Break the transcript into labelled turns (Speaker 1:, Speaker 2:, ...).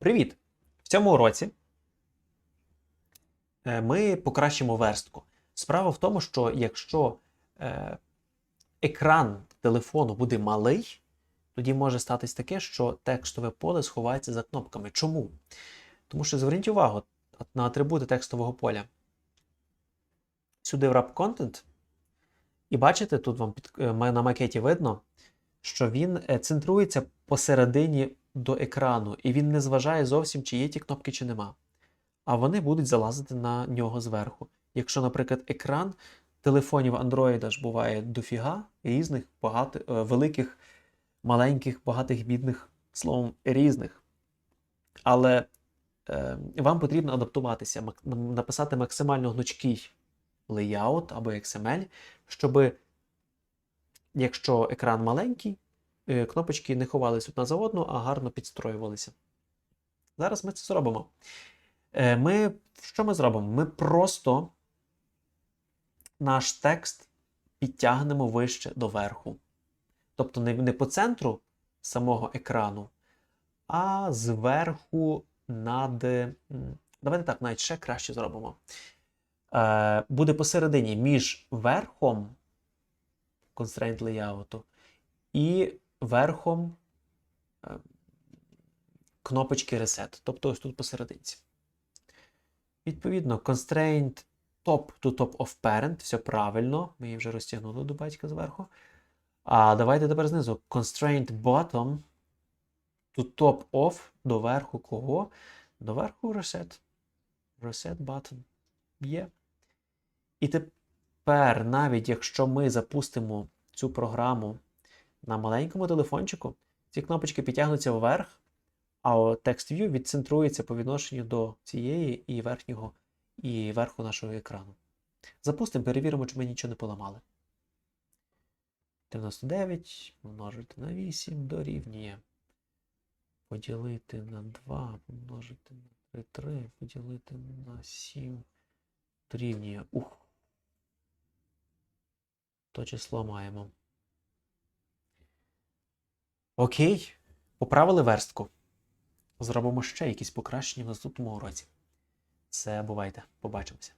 Speaker 1: Привіт! В цьому уроці е, ми покращимо верстку. Справа в тому, що якщо е, екран телефону буде малий, тоді може статись таке, що текстове поле сховається за кнопками. Чому? Тому що зверніть увагу на атрибути текстового поля. Сюди в Wrap Content, і бачите, тут вам під, е, на макеті видно, що він центрується посередині до екрану, і він не зважає зовсім, чи є ті кнопки, чи нема. А вони будуть залазити на нього зверху. Якщо, наприклад, екран телефонів Android ж буває дофіга різних, багато, е, великих, маленьких, багатих, бідних, словом, різних. Але е, вам потрібно адаптуватися, написати максимально гнучкий layout або XML, щоб, якщо екран маленький, кнопочки не ховались одна за одну, а гарно підстроювалися. Зараз ми це зробимо. Е, Ми, що ми зробимо? Ми просто наш текст підтягнемо вище до верху. Тобто не, не по центру самого екрану, а зверху над. Давайте так, навіть ще краще зробимо. Е, Буде посередині між верхом constraint layout і верхом е, кнопочки Reset, тобто ось тут посерединці. Відповідно, constraint top to top of parent, все правильно, ми її вже розтягнули до батька зверху. А давайте тепер знизу. Constraint bottom to top of до верху кого? До верху reset. Reset button. Є. І тепер, навіть якщо ми запустимо цю програму на маленькому телефончику, ці кнопочки підтягнуться вверх, а Text View відцентрується по відношенню до цієї і верхнього і верху нашого екрану. Запустимо, перевіримо, чи ми нічого не поламали. 99 помножити на 8 дорівнює. Поділити на 2, помножити на 3, 3, поділити на 7 дорівнює. Ух. То число маємо. Окей. Поправили верстку. Зробимо ще якісь покращення в наступному уроці. Все, бувайте. Побачимося.